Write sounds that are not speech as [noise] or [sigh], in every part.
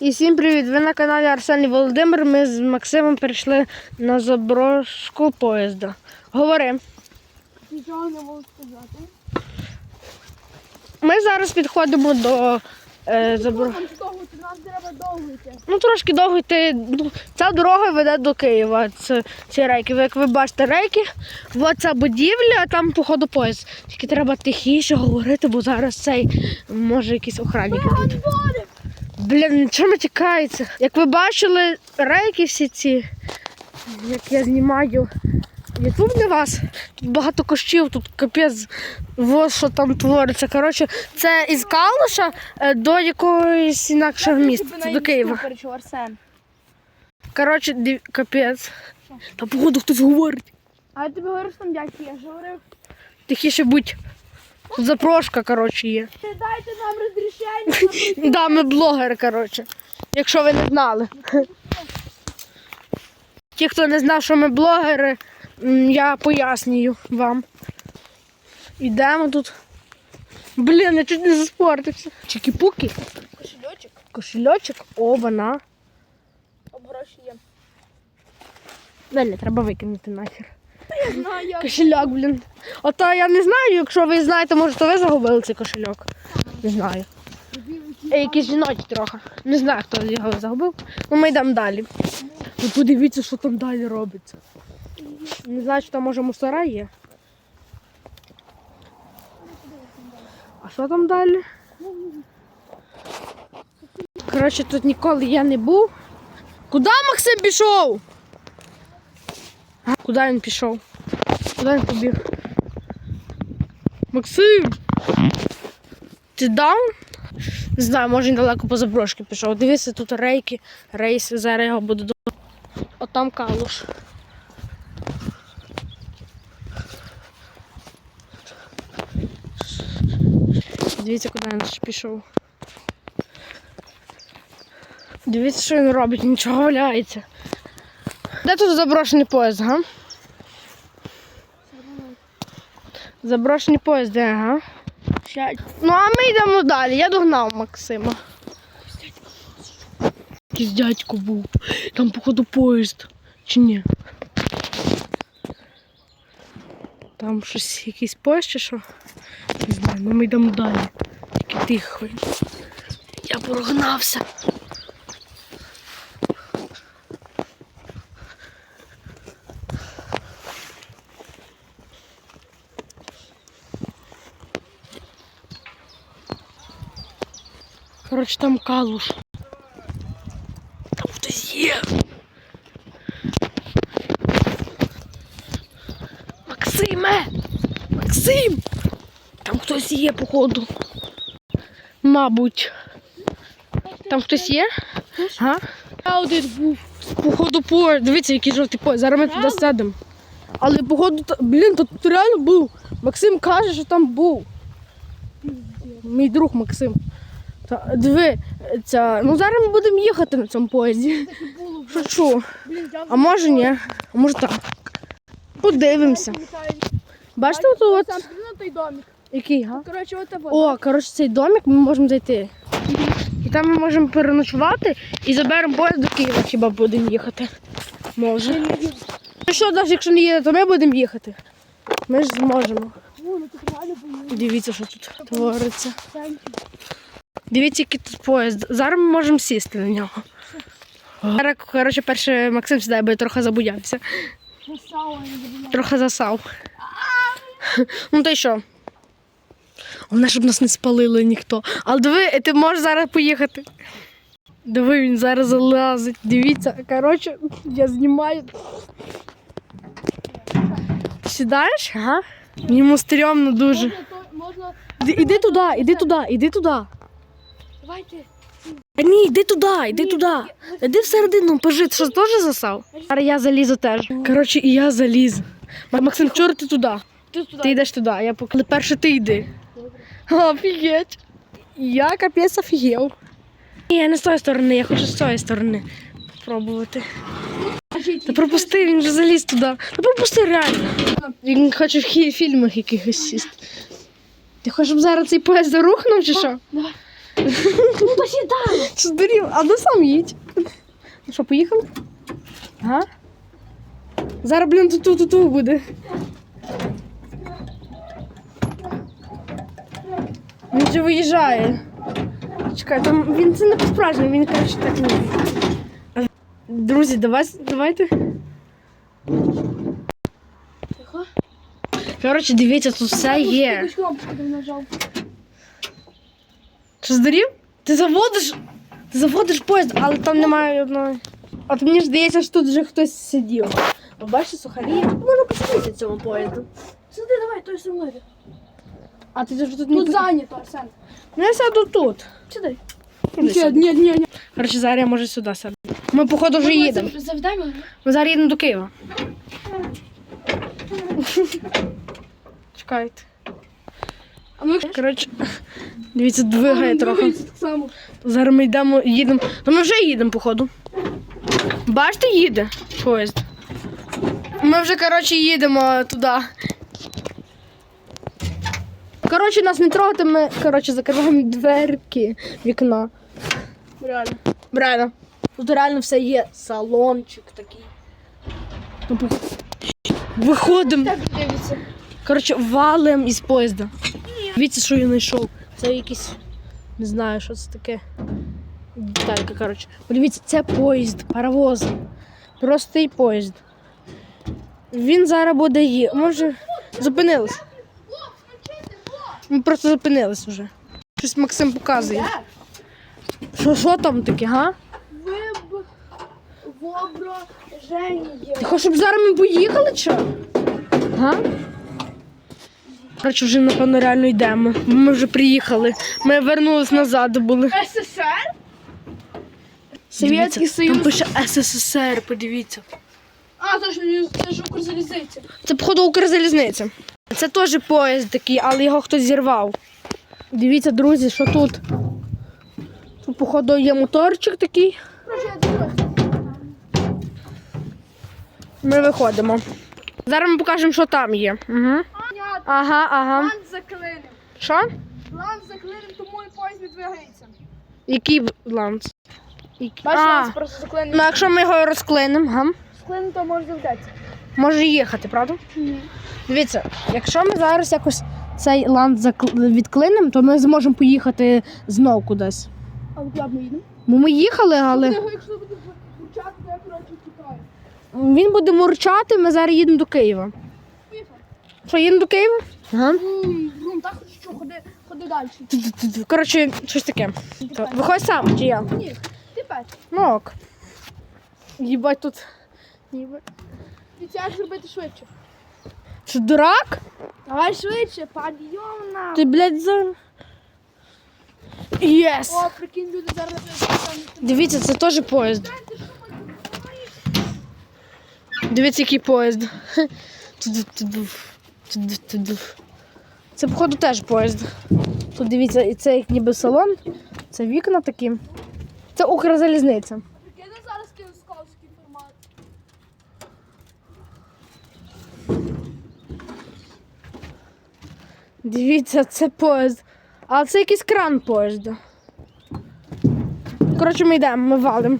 І всім привіт! Ви на каналі Арсеній Володимир. Ми з Максимом перейшли на заброшку поїзда. Говори. Нічого не можу сказати. Ми зараз підходимо до е, забро... Там довго, йти, нам треба довго йти. Ну, трошки довго йти. Ну, Ця дорога веде до Києва. Це ці рейки. Ви, Як ви бачите рейки, от ця будівля, а там походу поїзд. Тільки треба тихіше говорити, бо зараз цей може якісь охранники. Блін, нічого не тікається. Як ви бачили, рейки всі ці, як я знімаю ютуб для вас, тут багато кущів, тут капець, ось що там твориться. Коротше, це із Калуша е, до якогось інакшого міста, до Києва. Коротше, див- капець. Та походу хтось говорить. А я тобі говорю, що там дядьки, я ж говорив. Тихіше будь. Тут запрошка, коротше, є. Ти дайте [laughs] нам розрішення. Да, ми блогери, коротше. Якщо ви не знали. Ті, хто не знав, що ми блогери, я пояснюю вам. Ідемо тут. Блін, я чуть не заспортився. Чики-пуки. Кошельочок, Кошельочок. О, вона. об гроші є. Далі треба викинути нахер. Я знаю, як. Кошельок, блін. Ото я не знаю, якщо ви знаєте, може, то ви загубили цей кошельок. Не знаю. Е, якийсь жіночий трохи. Не знаю, хто його загубив. Ну ми йдемо далі. Ви подивіться, що там далі робиться. Не знаю, що там може мусора є. А що там далі? Коротше, тут ніколи я не був. Куди Максим пішов? Куди він пішов? Куди він побіг? Максим! Ти даун? Не знаю, може він далеко по заброшки пішов. Дивіться, тут рейки, рейси, зараз його буду до. От там калуш. Дивіться, куди він ще пішов. Дивіться, що він робить, нічого валяється. Де тут заброшений поїзд, га? Заброшений поїзд, де, га? Ну, а ми йдемо далі. Я догнав Максима. Якийсь дядько був. Там, походу, поїзд. Чи ні? Там щось якийсь поїзд чи що? Не знаю, ну ми йдемо далі. Тільки тихо. Я прогнався. Коротше, там калуш. Там хтось є. Максиме! Максим! Там хтось є, походу. Мабуть. Там хтось є? Га? Я один був. Походу поїзд. Дивіться, який жовтий поїзд. Зараз ми туди сядемо. Але походу, блін, тут реально був. Максим каже, що там був. Мій друг Максим. Та, диви, ця... ну зараз ми будемо їхати на цьому поїзді. Я А може ні? А може так. Подивимося. Бачите, от, от який, га? О, коротше, цей домик ми можемо зайти. І там ми можемо переночувати і заберемо поїзд до Києва, хіба будемо їхати. Може. Ну що, навіть якщо не їде, то ми будемо їхати. Ми ж зможемо. Дивіться, що тут твориться. Дивіться, який тут поїзд. Зараз ми можемо сісти на нього. Зараз, коротше, перше Максим сідає, бо я трохи забоявся. Красава, я не забула. Трохи засав. Ну то й що? Головне, щоб нас не спалили ніхто. Але диви, ти можеш зараз поїхати. Диви, він зараз залазить. Дивіться, коротше, я знімаю. Сідаєш? Ага. Йому стрьомно дуже. Можна, можна. Іди туди, іди туди, іди туди. Давайте. Та ні, йди туди, йди туди. Іди всередину, пожит, що теж засав? Зараз я залізу теж. Коротше, і я заліз. Максим, чого ти туди? Ти туди. Ти йдеш туди, я поки. Але перше ти йди. Офігеть. Я капець офігел. Ні, я не з тої сторони, я хочу з цієї сторони спробувати. Та пропусти, він вже заліз туди. Та пропусти реально. Він хоче в фільмах якихось сісти. Ти хочеш, щоб зараз цей поїзд рухнув чи що? Давай. Ну то сідай. Що здурів? А ну сам їдь. Ну що, поїхали? Ага. Зараз, блін, тут тут тут буде. Він же виїжджає. Чекай, там він це не по-справжньому, він коротше так не. Друзі, давай, давайте. Коротше, дивіться, тут все є. Що здурів? Ти заводиш? Ти заводиш поїзд, але там немає одної. От мені ж здається, що тут вже хтось сидів. Ви бачите, сухарі? Можна посидіти цьому поїзду. Сиди, давай, той со мною. А ти ж тут Тут не зайнято, Арсен. Ну, я сяду тут. Сідай. Ні, сюди. ні, ні, ні. Коротше, зараз я може сюди сяду. Ми, походу, вже їдемо. Мене. Ми зараз їдемо до Києва. Чекайте. А ну, Коротше, [laughs] дивіться, двигає трохи. Зараз ми йдемо, їдемо. Ну ми вже їдемо, походу. Бачите, їде поїзд. Ми вже, коротше, їдемо туди. Коротше, нас не трогати, ми, коротше, закриваємо дверки вікна. Реально. Реально. Тут реально все є. Салончик такий. Ну, Виходимо. Коротше, валим із поїзда. Дивіться, що я знайшов. Це якийсь. Не знаю, що це таке. Деталька, коротше. Подивіться, це поїзд, паровоз. Простий поїзд. Він зараз буде їхати. Може, зупинились. Ми просто зупинились вже. Щось Максим показує. Що, що там таке, га? Виб... Вобро... Ти хочеш, щоб зараз ми поїхали, чи? Га? Коротше, вже, напевно, реально йдемо. Ми вже приїхали. Ми вернулись назад були. СССР? Совєтський Там Союз. пише СССР, подивіться. А, точно, ні, це ж Укрзалізниця. Це, походу, Укрзалізниця. Це теж поїзд такий, але його хтось зірвав. Дивіться, друзі, що тут. Тут, походу, є моторчик такий. Ми виходимо. Зараз ми покажемо, що там є. Угу. Ага, ага. План заклинив. Що? План заклинив, тому і поїзд не двигається. Який ланц? Який? Бачиш, А, ланц просто заклинив. ну якщо ми його розклинемо, га? Склинив, то може завдатися. може їхати, правда? Ні. Дивіться, якщо ми зараз якось цей ланд закл- відклинемо, то ми зможемо поїхати знов кудись. А куди ми їдемо? Бо ми їхали, але якщо буде вручати, то я, коротше, тікаю. він буде мурчати, ми зараз їдемо до Києва. Що, їдемо до Києва? Ага. Врум, так що, ходи, ходи далі. Коротше, щось таке. То, Виходь сам, чи я? Ні, ти перший. Ну ок. Їбать тут. Їбать. Це як швидше. Що, дурак? Давай швидше, підйом на. Ти, блядь, за. Єс! О, прикинь, люди зараз. Дивіться, це теж поїзд. Дивіться, який поїзд. [laughs] Ту-ду-ту-дуф, ту-ду-ту-дуф. Це, походу, теж поїзд. Тут дивіться, і це як ніби салон, це вікна такі. Це Укрзалізниця. Прикинь, зараз кину скаутський формат. Дивіться, це поїзд. А це якийсь кран поїзду. Коротше, ми йдемо, ми валимо.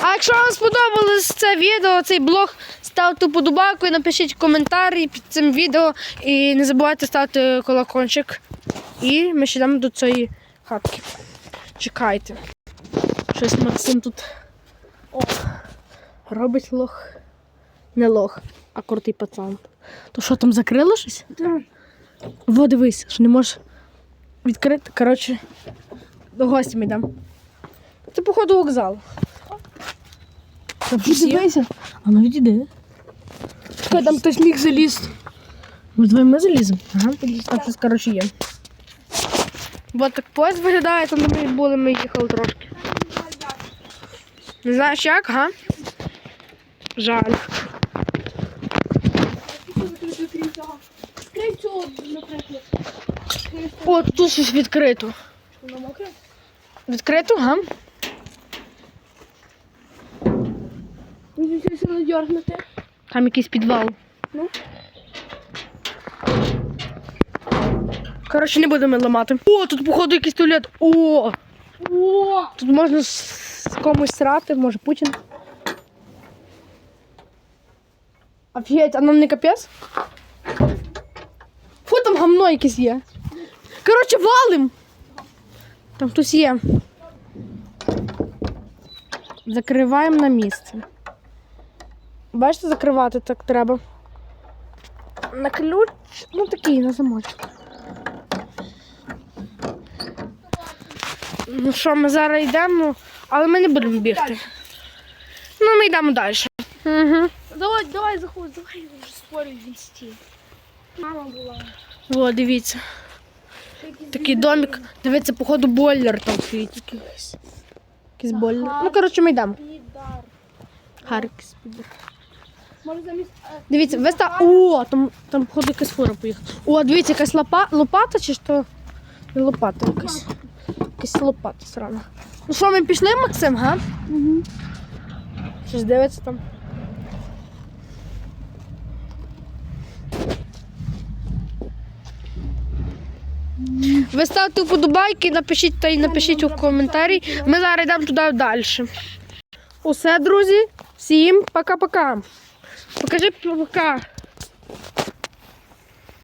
А якщо вам сподобалось це відео, цей блог, ставте подобайку і напишіть коментарі під цим відео. І не забувайте ставити колокольчик. І ми ще йдемо до цієї хатки. Чекайте. Щось Максим тут О, робить лох. Не лох, а крутий пацан. То що там закрило щось? Так. Во, дивись, що не можеш відкрити. Коротше, до гостя ми йдемо. Це, походу, вокзал. Є? А ну відійди. Чекай, там хтось міг залізти. Може, ми заліземо? Ага, там щось, коротше, є. От так поїзд виглядає, там де ми були, ми їхали трошки. Не знаєш як, га? Жаль. О, тут щось відкрито. Воно мокре? Відкрито, га? Ну, це все надьорнути. Там якийсь підвал. Ну. Коротше, не будемо ламати. О, тут, походу, якийсь туалет. О! О! Тут можна з з комусь срати, може Путін. Офігеть, а нам не капець? Фу, там гамно якесь є. Коротше, валим! Там хтось є. Закриваємо на місце. Бачите, закривати так треба. На ключ, ну такий, на замочок. Ну що, ми зараз йдемо, ну, але ми не будемо бігти. Ну, ми йдемо далі. Угу. Давай, давай, заходь, давай, я вже спорю в інсті. Мама була. О, дивіться. Такий домик. Дивіться, походу, бойлер там стоїть якийсь. Якийсь бойлер. Ну, коротше, ми йдемо. Підар. Харків. Може замість... е, Дивіться, ви ста. О, там, там походу якась фура поїхала. О, дивіться, якась лопа... лопата чи що? Не лопата якась. Якась лопата срана. Ну що, ми пішли, Максим, га? Угу. Щось дивиться там. Ви ставте вподобайки, напишіть та й напишіть у коментарі. Ми зараз йдемо туди далі. Усе, друзі. Всім пока-пока. Покажи пока.